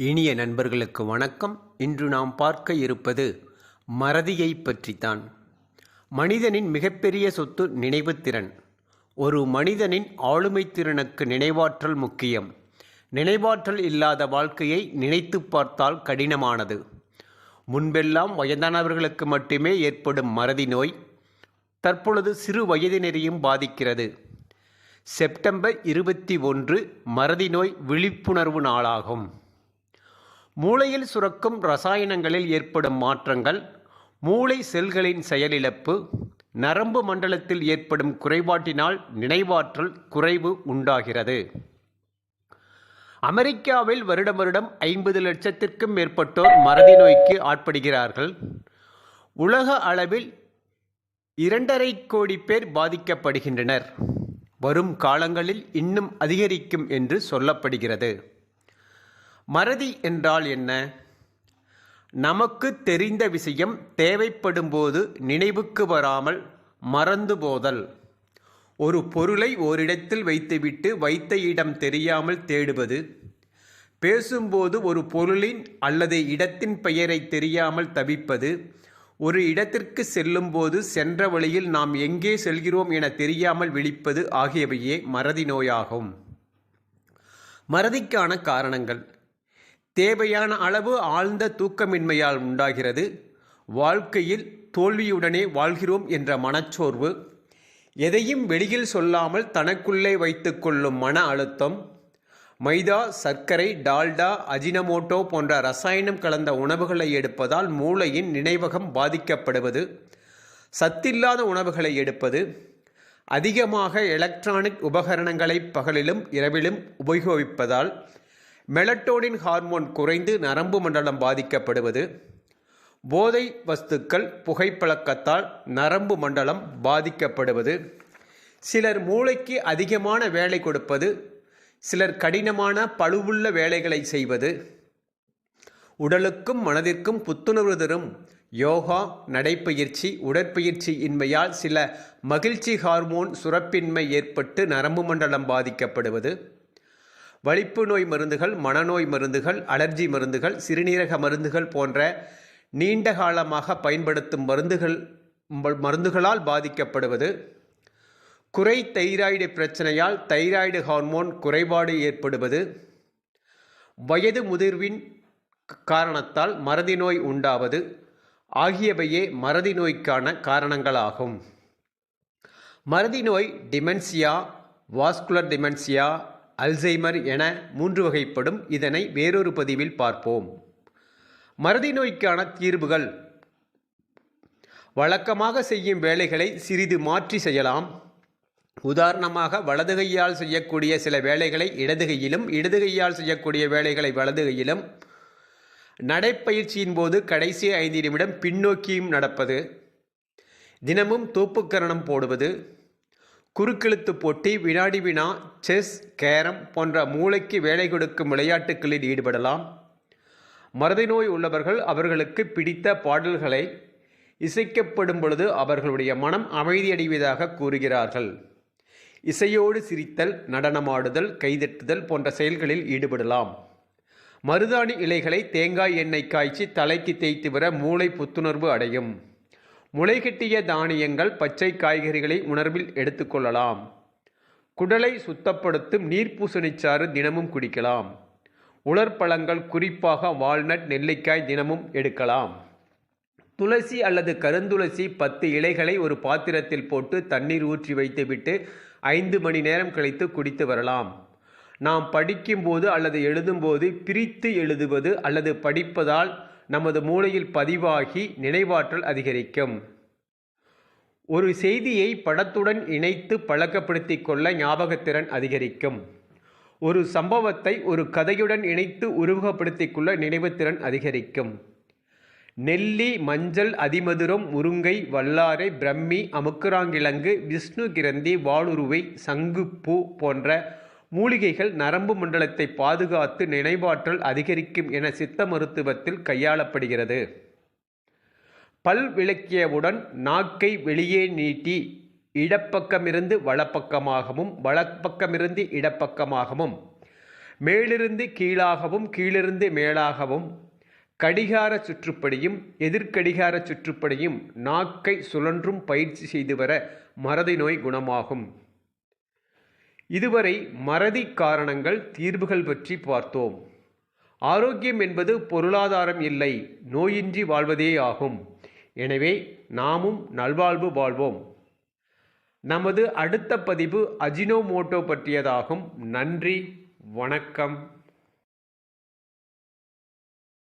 இனிய நண்பர்களுக்கு வணக்கம். இன்று நாம் பார்க்க இருப்பது மறதியை பற்றித்தான். மனிதனின் மிகப்பெரிய சொத்து நினைவுத்திறன் ஒரு மனிதனின் ஆளுமை திறனுக்கு நினைவாற்றல் முக்கியம். நினைவாற்றல் இல்லாத வாழ்க்கையை நினைத்து பார்த்தால் கடினமானது. முன்பெல்லாம் வயதானவர்களுக்கு மட்டுமே ஏற்படும் மறதி நோய் தற்பொழுது சிறு வயதினரையும் பாதிக்கிறது. செப்டம்பர் இருபத்தி ஒன்று மறதி நோய் விழிப்புணர்வு நாளாகும். மூளையில் சுரக்கும் ரசாயனங்களில் ஏற்படும் மாற்றங்கள் மூளை செல்களின் செயலிழப்பு நரம்பு மண்டலத்தில் ஏற்படும் குறைபாட்டினால் நினைவாற்றல் குறைவு உண்டாகிறது. அமெரிக்காவில் வருடம் வருடம் ஐம்பது லட்சத்திற்கும் மேற்பட்டோர் மறதி நோய்க்கு ஆட்படுகிறார்கள். உலக அளவில் இரண்டரை கோடி பேர் பாதிக்கப்படுகின்றனர். வரும் காலங்களில் இன்னும் அதிகரிக்கும் என்று சொல்லப்படுகிறது. மறதி என்றால் என்ன? நமக்கு தெரிந்த விஷயம் தேவைப்படும்போது நினைவுக்கு வராமல் மறந்து போதல். ஒரு பொருளை ஓரிடத்தில் வைத்துவிட்டு வைத்த இடம் தெரியாமல் தேடுவது பேசும்போது ஒரு பொருளின் அல்லது இடத்தின் பெயரை தெரியாமல் தவிப்பது ஒரு இடத்திற்கு செல்லும்போது சென்ற வழியில் நாம் எங்கே செல்கிறோம் என தெரியாமல் விழிப்பது ஆகியவையே மறதி நோயாகும். மறதிக்கான காரணங்கள். தேவையான அளவு ஆழ்ந்த தூக்கமின்மையால் உண்டாகிறது. வாழ்க்கையில் தோல்வியுடனே வாழ்கிறோம் என்ற மனச்சோர்வு. எதையும் வெளியில் சொல்லாமல் தனக்குள்ளே வைத்துக்கொள்ளும் மன அழுத்தம். மைதா சர்க்கரை டால்டா அஜினமோட்டோ போன்ற ரசாயனம் கலந்த உணவுகளை எடுப்பதால் மூளையின் நினைவகம் பாதிக்கப்படுவது. சத்தில்லாத உணவுகளை எடுப்பது. அதிகமாக எலக்ட்ரானிக் உபகரணங்களை பகலிலும் இரவிலும் உபயோகிப்பதால் மெலட்டோனின் ஹார்மோன் குறைந்து நரம்பு மண்டலம் பாதிக்கப்படுவது. போதை வஸ்துக்கள் புகைப்பழக்கத்தால் நரம்பு மண்டலம் பாதிக்கப்படுவது. சிலர் மூளைக்கு அதிகமான வேலை கொடுப்பது. சிலர் கடினமான பழுவுள்ள வேலைகளை செய்வது. உடலுக்கும் மனதிற்கும் புத்துணர்வு தரும் யோகா நடைப்பயிற்சி உடற்பயிற்சி இன்மையால் சில மகிழ்ச்சி ஹார்மோன் சுரப்பின்மை ஏற்பட்டு நரம்பு மண்டலம் பாதிக்கப்படுவது. வலிப்பு நோய் மருந்துகள் மனநோய் மருந்துகள் அலர்ஜி மருந்துகள் சிறுநீரக மருந்துகள் போன்ற நீண்ட காலமாக பயன்படுத்தும் மருந்துகள் மருந்துகளால் பாதிக்கப்படுவது. குறை தைராய்டு பிரச்சனையால் தைராய்டு ஹார்மோன் குறைபாடு ஏற்படுவது. வயது முதிர்வின் காரணத்தால் மறதி நோய் உண்டாவது ஆகியவையே மறதி நோய்க்கான காரணங்களாகும். மறதி நோய் டிமென்சியா வாஸ்குலர் டிமென்சியா அல்சைமர் என மூன்று வகைப்படும். இதனை வேறொரு பதிவில் பார்ப்போம். மறதி நோய்க்கான தீர்வுகள். வழக்கமாக செய்யும் வேலைகளை சிறிது மாற்றி செய்யலாம். உதாரணமாக வலது கையால் செய்யக்கூடிய சில வேலைகளை இடது கையிலும் இடது கையால் செய்யக்கூடிய வேலைகளை வலது கையிலும். நடைப்பயிற்சியின் போது கடைசி ஐந்து நிமிடம் பின்னோக்கியும் நடப்பது. தினமும் தோப்புக்கரணம் போடுவது. குறுக்கெழுத்து போட்டி வினாடி வினா செஸ் கேரம் போன்ற மூளைக்கு வேலை கொடுக்கும் விளையாட்டுகளில் ஈடுபடலாம். மறதி நோய் உள்ளவர்கள் அவர்களுக்கு பிடித்த பாடல்களை இசைக்கப்படும் பொழுது அவர்களுடைய மனம் அமைதியடைவதாக கூறுகிறார்கள். இசையோடு சிரித்தல் நடனமாடுதல் கைதட்டுதல் போன்ற செயல்களில் ஈடுபடலாம். மருதாணி இலைகளை தேங்காய் எண்ணெய் காய்ச்சி தலைக்கு தேய்த்து வர மூளை புத்துணர்வு அடையும். முளைகட்டிய தானியங்கள் பச்சை காய்கறிகளை உணர்வில் எடுத்துக்கொள்ளலாம். குடலை சுத்தப்படுத்தும் நீர்ப்பூசணிச்சாறு தினமும் குடிக்கலாம். உலர்பழங்கள் குறிப்பாக வால்நட் நெல்லிக்காய் தினமும் எடுக்கலாம். துளசி அல்லது கருந்துளசி பத்து இலைகளை ஒரு பாத்திரத்தில் போட்டு தண்ணீர் ஊற்றி வைத்துவிட்டு ஐந்து மணி நேரம் கழித்து குடித்து வரலாம். நாம் படிக்கும்போது அல்லது எழுதும்போது பிரித்து எழுதுவது அல்லது படிப்பதால் நமது மூளையில் பதிவாகி நினைவாற்றல் அதிகரிக்கும். ஒரு செய்தியை படத்துடன் இணைத்து பழக்கப்படுத்தி கொள்ள ஞாபகத்திறன் அதிகரிக்கும். ஒரு சம்பவத்தை ஒரு கதையுடன் இணைத்து உருவகப்படுத்திக் கொள்ள நினைவுத்திறன் அதிகரிக்கும். நெல்லி மஞ்சள் அதிமதுரம் முருங்கை வல்லாரை பிரம்மி அமுக்குராங்கிழங்கு விஷ்ணு கிரந்தி வாளுருவை சங்குப்பூ போன்ற மூலிகைகள் நரம்பு மண்டலத்தை பாதுகாத்து நினைவாற்றல் அதிகரிக்கும் என சித்த மருத்துவத்தில் கையாளப்படுகிறது. பல் விளக்கியவுடன் நாக்கை வெளியே நீட்டி இடப்பக்கமிருந்து வலப்பக்கமாகவும் வலப்பக்கமிருந்து இடப்பக்கமாகவும் மேலிருந்து கீழாகவும் கீழிருந்து மேலாகவும் கடிகார சுற்றுப்படியும் எதிர்கடிகார சுற்றுப்படியும் நாக்கை சுழன்றும் பயிற்சி செய்து வர மறதி நோய் குணமாகும். இதுவரை மறதி காரணங்கள் தீர்வுகள் பற்றி பார்த்தோம். ஆரோக்கியம் என்பது பொருளாதாரம் இல்லை நோயின்றி வாழ்வதே ஆகும். எனவே நாமும் நல்வாழ்வு வாழ்வோம். நமது அடுத்த பதிவு அஜினோமோட்டோ பற்றியதாகும். நன்றி வணக்கம்.